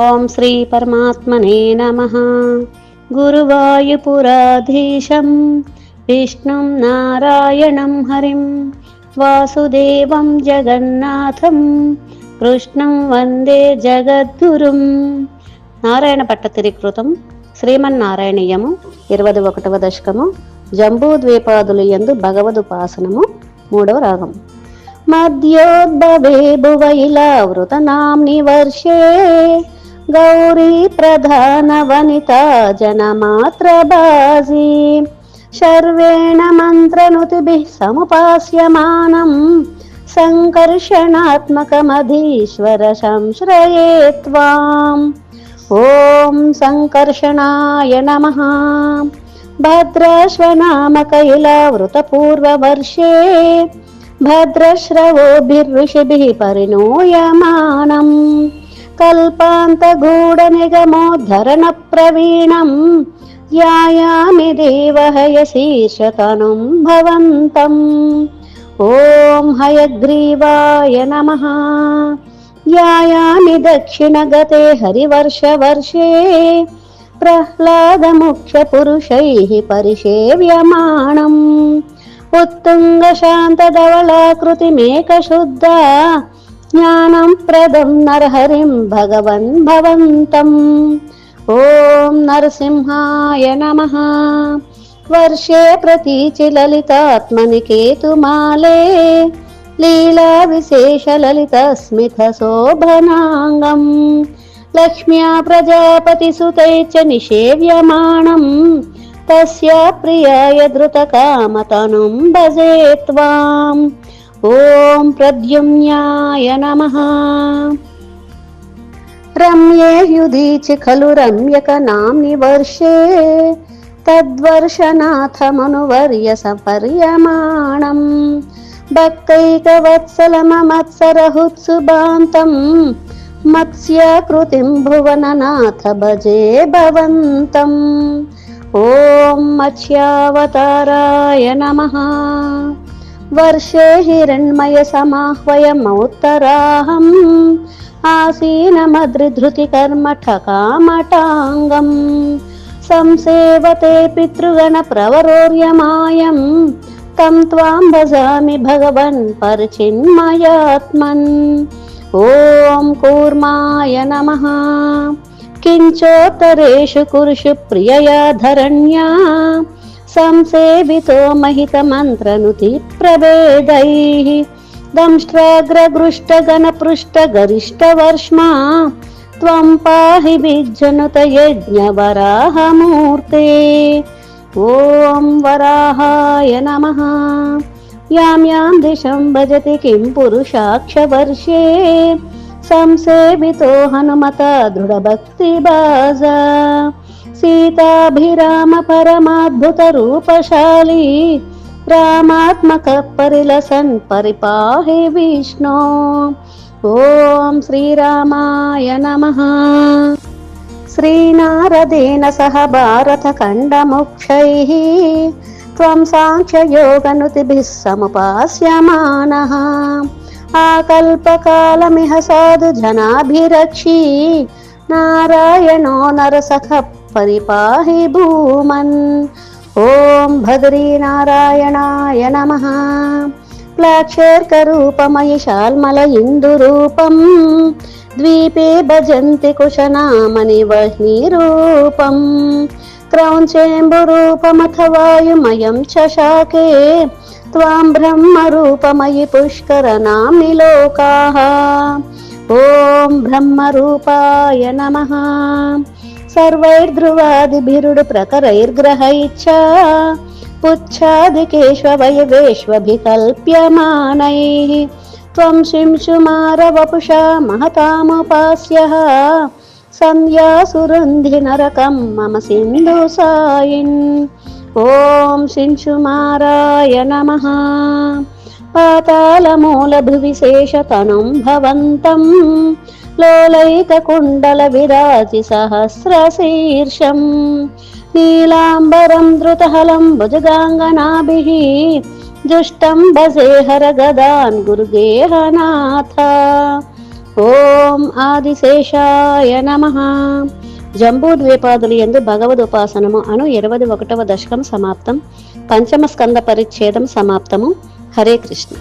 ఓం శ్రీ పరమాత్మనే నమ. గురువాయుపురాధీశం విష్ణుం నారాయణం హరిం వాసుదేవం జగన్నాథం కృష్ణం వందే జగద్గురుం. నారాయణ పట్టతిరికృతం శ్రీమన్నారాయణీయము ఇరవై ఒకటవ దశకము జంబూ ద్వీపాదులు ఎందు భగవదుపాసనము మూడవ రాగం. మధ్యోద్భవే భువైలావృతనాంని వర్షే గౌరీ నివర్షే गौरी प्रधानवनिता जनमात्रबाजी शर्वेण मन्त्रनुतिभिः समुपास्यमानम्। सङ्कर्षणात्मकमधीश्वर संश्रये त्वाम् ॐ सङ्कर्षणाय नमः। भद्राश्वनामकैलावृतपूर्ववर्षे भद्रश्रवोभिर्ऋषिभिः परिणूयमानम्। प्रवीणं ध्यायामि देवहयशीर्षतनुं भवन्तम्। ॐ हयग्रीवाय नमः। ध्यायामि दक्षिणगते हरिवर्षवर्षे। प्रह्लादमुख्यपुरुषैः परिसेव्यमाणम्। उत्तुङ्गशान्तधवलाकृतिमेकशुद्धा ज्ञानं प्रदं नरहरिं भगवन् भवन्तम् ॐ नरसिंहाय नमः वर्षे प्रतीचि ललितात्मनि केतुमाले लीलाविशेषललितस्मितशोभनाङ्गम् लक्ष्म्या प्रजापतिसुतै च निषेव्यमाणम् तस्य प्रियाय धृतकामतनुं भजे त्वाम् ॐ प्रद्युम्न्याय नमः रम्ये युदीचि खलु रम्यकनाम्नि वर्षे तद्वर्षनाथमनुवर्य सपर्यमाणम् भक्तैकवत्सलममत्सरहुत्सुबान्तम् मत्स्याकृतिं भुवननाथ भजे भवन्तम् ॐ मत्स्यावताराय नमः वर्षे हिरण्मयसमाह्वयमौत्तराहम् आसीनमद्रिधृतिकर्मठकामटाङ्गम् संसेवते पितृगणप्रवरोर्यमायम् तं त्वां भजामि भगवन् परिचिन्मयात्मन् ॐ कूर्माय नमः किञ्चोत्तरेषु कुरुषु प्रियया धरण्या संसेवितो महितमन्त्रनुतिप्रभेदैः दंष्ट्राग्रगृष्टगणपृष्ठगरिष्ठवर्ष्मा त्वं पाहि विज्जनुतयज्ञवराहमूर्ते ॐ वराहाय नमः यां यां दिशं भजति किं पुरुषाक्षवर्षे संसेवितो हनुमता दृढभक्तिबाजा సీతాభిరామ పరమాద్భుతరూపశాలి రామాత్మక పరిలసన్ పరిపాహి విష్ణు. ఓం శ్రీరామాయ నమ. శ్రీనారదేన సహ భారతఖండముక్షై త్వం సాంఖ్యయోగనుతిభిः సముపాస్యమానः. ఆకల్పకాలమిహ సాధుజనాభిరక్షి నారాయణో నరసఖ नरसखः परिपाहि भूमन् ॐ भद्रीनारायणाय नमः प्लाक्षेर्करूपमयि शाल्मल इन्दुरूपम् द्वीपे भजन्ति कुशनामनिवह्निरूपम् क्रौञ्चेम्बुरूपमथ वायुमयं च शाके त्वां ब्रह्मरूपमयि पुष्करनामि लोकाः ॐ ब्रह्मरूपाय नमः सर्वैर्ध्रुवादिभिरुडु प्रकरैर्ग्रहैश्च पुच्छादिकेष्ववयवेष्वभिकल्प्यमानैः त्वं शिंशुमारवपुषा महतामुपास्यः सन्ध्यासुरुन्धिनरकं मम सिन्धुसायिन् ॐ शिंशुमाराय नमः पातालमूलभुविशेषतनुं भवन्तम् लोलैककुण्डलविराजिसहस्रशीर्षम् नीलाम्बरं द्रुतहलं भुजगाङ्गनाभिः जुष्टं भजे हरगदान् गुरुगेहनाथ ॐ ఓం ఆదిశేషాయ నమ జంబూ ద్వీపాదులు ఎందు భగవదుపాసనము అను ఇరవై ఒకటవ దశకం సమాప్తం పంచమ స్కంద పరిచ్ఛేదం సమాప్తము హరే కృష్ణ